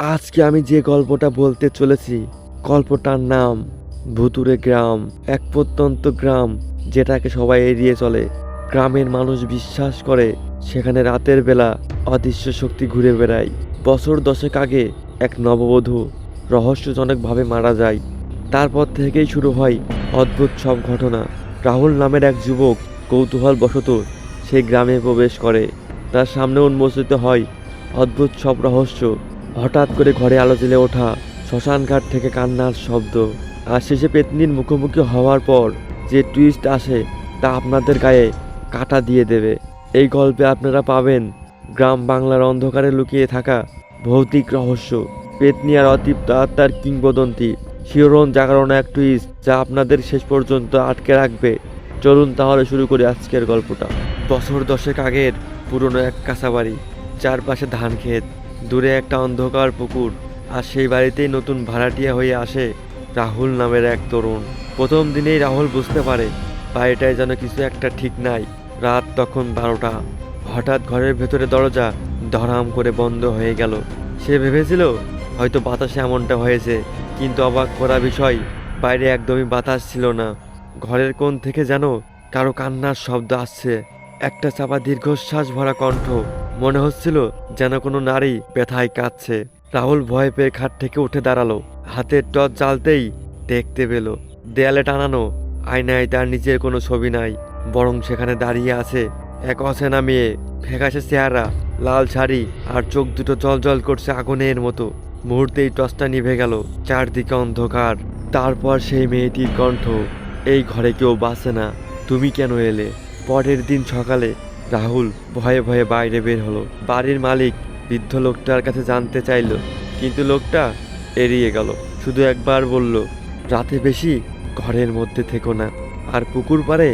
আজকে আমি যে গল্পটা বলতে চলেছি, গল্পটার নাম ভুতুরে গ্রাম, এক প্রত্যন্ত গ্রাম যেটাকে সবাই এড়িয়ে চলে। গ্রামের মানুষ বিশ্বাস করে সেখানে রাতের বেলা অদৃশ্য শক্তি ঘুরে বেড়ায়। বছর দশেক আগে এক নববধূ রহস্যজনকভাবে মারা যায়। তারপর থেকেই শুরু হয় অদ্ভুত সব ঘটনা। রাহুল নামের এক যুবক কৌতূহল কৌতূহলবশত সেই গ্রামে প্রবেশ করে। তার সামনে উন্মোচিত হয় অদ্ভুত সব রহস্য। হঠাৎ করে ঘরে আলো জ্বেলে ওঠা শ্মশানঘাট থেকে কান্নার শব্দ। আর শেষে পেতনির মুখোমুখি হওয়ার পর যে টুইস্ট আসে তা আপনাদের গায়ে কাটা দিয়ে দেবে। এই গল্পে আপনারা পাবেন গ্রাম বাংলার অন্ধকারে লুকিয়ে থাকা ভৌতিক রহস্য। পেতনি আর অতৃপ্ত আত্মার কিংবদন্তি শিহরণ জাগরণ এক টুইস্ট যা আপনাদের শেষ পর্যন্ত আটকে রাখবে। চলুন তাহলে শুরু করি আজকের গল্পটা। বছর দশেক আগের পুরনো এক কাঁচাবাড়ি চারপাশে ধান ক্ষেত দূরে একটা অন্ধকার পুকুর, আর সেই বাড়িতেই নতুন ভাড়াটিয়া হয়ে আসে রাহুল নামের এক তরুণ। প্রথম দিনেই রাহুল বুঝতে পারে, বাড়িটায় যেন কিছু একটা ঠিক নাই। রাত তখন বারোটা। হঠাৎ ঘরের ভেতরে দরজা ধরাম করে বন্ধ হয়ে গেল। সে ভেবেছিল, হয়তো বাতাসে এমনটা হয়েছে, কিন্তু অবাক করা বিষয়, বাইরে একদমই বাতাস ছিল না। ঘরের কোণ থেকে যেন কারও কান্নার শব্দ আসছে। একটা চাপা দীর্ঘশ্বাস ভরা কণ্ঠ মনে হচ্ছিল যেন কোনো নারী ব্যথায় কাঁদছে। রাহুল ভয় পেয়ে খাট থেকে উঠে দাঁড়াল। হাতের টর্চ জ্বালতেই দেখতে পেল, দেয়ালে টানানো আয়নায় তার নিজের কোনো ছবি নাই, বরং সেখানে দাঁড়িয়ে আছে এক অচেনা মেয়ে। ফ্যাকাশে চেহারা, লাল শাড়ি আর চোখ দুটো জল করছে আগুনের মতো। মুহূর্তেই টর্চটা নিভে গেল, চারদিকে অন্ধকার। তারপর সেই মেয়েটির কণ্ঠ, এই ঘরে কেউ বাঁচে না, তুমি কেন এলে? পরের দিন সকালে রাহুল ভয়ে ভয়ে বাইরে বের হলো। বাড়ির মালিক বৃদ্ধ লোকটার কাছে জানতে চাইলো, কিন্তু লোকটা এড়িয়ে গেল। শুধু একবার বলল, রাতে বেশি ঘরের মধ্যে থেকো না, আর পুকুর পাড়ে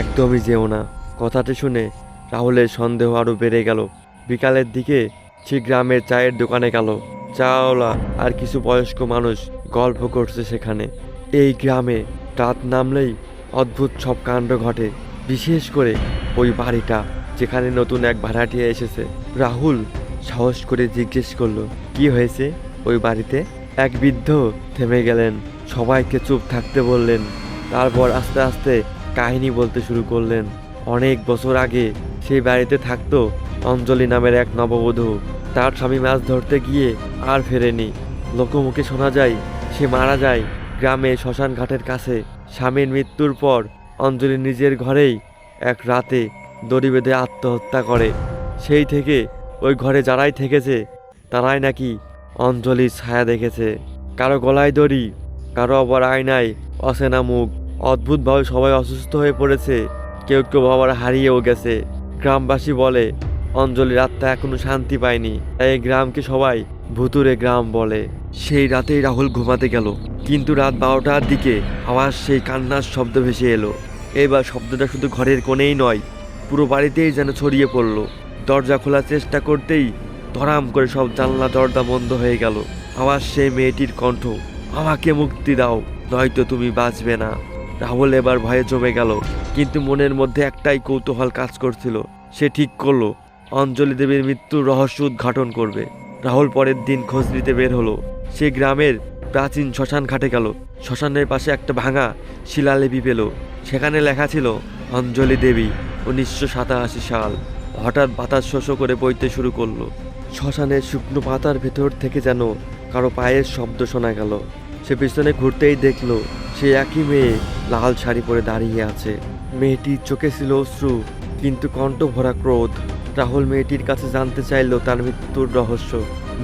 একদমই যেও না। কথাটি শুনে রাহুলের সন্দেহ আরও বেড়ে গেল। বিকালের দিকে সে গ্রামের চায়ের দোকানে গেল। চাওলা আর কিছু বয়স্ক মানুষ গল্প করছে সেখানে। এই গ্রামে রাত নামলেই অদ্ভুত সব কাণ্ড ঘটে। বিশেষ করে ওই বাড়িটা যেখানে নতুন এক ভাড়াটিয়া এসেছে। রাহুল সাহস করে জিজ্ঞেস করল, কি হয়েছে ওই বাড়িতে? এক বৃদ্ধ থেমে গেলেন, সবাইকে চুপ থাকতে বললেন। তারপর আস্তে আস্তে কাহিনী বলতে শুরু করলেন। অনেক বছর আগে সেই বাড়িতে থাকতো অঞ্জলি নামের এক নববধূ। তার স্বামী মাছ ধরতে গিয়ে আর ফেরেনি। লোকমুখে শোনা যায়, সে মারা যায় গ্রামে শ্মশান ঘাটের কাছে। স্বামীর মৃত্যুর পর অঞ্জলি নিজের ঘরেই এক রাতে দড়ি বেঁধে আত্মহত্যা করে। সেই থেকে ওই ঘরে যারাই থেকেছে, তারাই নাকি অঞ্জলির ছায়া দেখেছে। কারও গলায় দড়ি, কারও আবার আয়নায় অচেনা মুখ। অদ্ভুতভাবে সবাই অসুস্থ হয়ে পড়েছে, কেউ কেউ আবার হারিয়েও গেছে। গ্রামবাসী বলে, অঞ্জলির আত্মা এখনও শান্তি পায়নি। তাই গ্রামকে সবাই ভুতুরে গ্রাম বলে। সেই রাতেই রাহুল ঘুমাতে গেল। কিন্তু রাত বারোটার দিকে আবার সেই কান্নার শব্দ ভেসে এলো। এবার শব্দটা শুধু ঘরের কোণেই নয়, পুরো বাড়িতেই যেন ছড়িয়ে পড়ল। দরজা খোলার চেষ্টা করতেই ধরাম করে সব জানলা, দরজা বন্ধ হয়ে গেল। আবার সেই মেয়েটির কণ্ঠ, আমাকে মুক্তি দাও, নয়তো তুমি বাঁচবে না। রাহুল এবার ভয়ে জমে গেল, কিন্তু মনের মধ্যে একটাই কৌতূহল কাজ করছিল। সে ঠিক করল, অঞ্জলি দেবীর মৃত্যুর রহস্য উদ্ঘাটন করবে। রাহুল পরের দিন খোঁজ নিতে বের হলো। সে গ্রামের প্রাচীন শ্মশান ঘাটে গেল। শ্মশানের পাশে একটা ভাঙা শিলালিপি পেল। সেখানে লেখা ছিল, অঞ্জলি দেবী, উনিশশো সাতাশি সাল। হঠাৎ বাতাস শোষ করে বইতে শুরু করল। শ্মশানের শুকনো পাতার ভেতর থেকে যেন কারও পায়ের শব্দ শোনা গেল। সে পিছনে ঘুরতেই দেখল, সে একই মেয়ে লাল শাড়ি পরে দাঁড়িয়ে আছে। মেয়েটির চোখে ছিল অশ্রু, কিন্তু কণ্ঠ ভরা ক্রোধ। রাহুল মেয়েটির কাছে জানতে চাইলো তার মৃত্যুর রহস্য।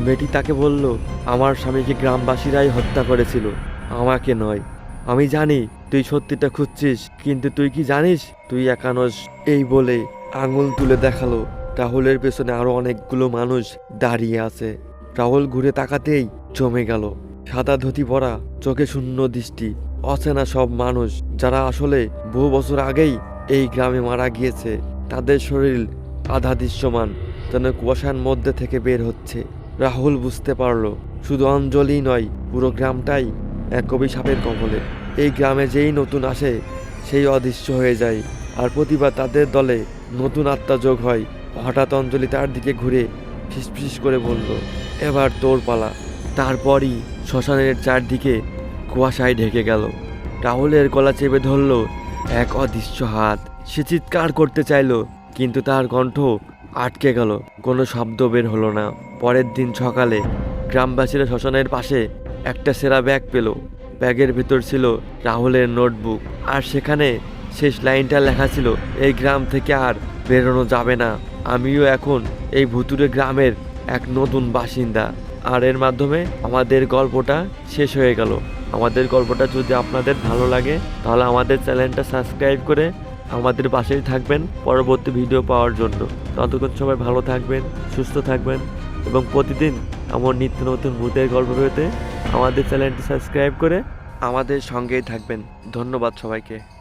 মেয়েটি তাকে বলল, আমার স্বামীকে গ্রামবাসীরাই হত্যা করেছিল। আমাকে নয়। আমি জানি তুই সত্যিটা খুঁজছিস, কিন্তু তুই কি জানিস? তুই একানস এই বলে আঙুল তুলে দেখাল। রাহুলের পেছনে আরও অনেকগুলো মানুষ দাঁড়িয়ে আছে। রাহুল ঘুরে তাকাতেই জমে গেল। সাদা ধুতি পরা, চোখে শূন্য দৃষ্টি। অচেনা সব মানুষ, যারা আসলে বহু বছর আগেই এই গ্রামে মারা গিয়েছে। তাদের শরীর আধা দৃশ্যমান যেন কুয়াশার মধ্যে থেকে বের হচ্ছে। রাহুল বুঝতে পারল, শুধু অঞ্জলি নয়, পুরো গ্রামটাই এক অভিশাপের কবলে। এই গ্রামে যেই নতুন আসে, সেই অদৃশ্য হয়ে যায়। আর প্রতিবার তাদের দলে নতুন আত্মা যোগ হয়। হঠাৎ অঞ্জলি তার দিকে ঘুরে ফিসফিস করে বলল, এবার তোর পালা। তারপরই শ্মশানের চারদিকে কুয়াশায় ঢেকে গেল। রাহুলের গলা চেপে ধরল, এক অদৃশ্য হাত। সে চিৎকার করতে চাইলো, কিন্তু তার কণ্ঠ আটকে গেল। কোনো শব্দ বের হলো না। পরের দিন সকালে গ্রামবাসীরা শ্মশানের পাশে একটা সেরা ব্যাগ পেল। ব্যাগের ভিতর ছিল রাহুলের নোটবুক। আর সেখানে শেষ লাইনটা লেখা ছিল, এই গ্রাম থেকে আর বেরোনো যাবে না। আমিও এখন এই ভুতুরে গ্রামের এক নতুন বাসিন্দা। আর এর মাধ্যমে আমাদের গল্পটা শেষ হয়ে গেল। আমাদের গল্পটা যদি আপনাদের ভালো লাগে, তাহলে আমাদের চ্যানেলটা সাবস্ক্রাইব করে আমাদের পাশেই থাকবেন পরবর্তী ভিডিও পাওয়ার জন্য। ততক্ষণ সবাই ভালো থাকবেন, সুস্থ থাকবেন এবং প্রতিদিন আমার নিত্য নতুন ভূতের গল্প পেতে আমাদের চ্যানেলটি সাবস্ক্রাইব করে আমাদের সঙ্গেই থাকবেন। ধন্যবাদ সবাইকে।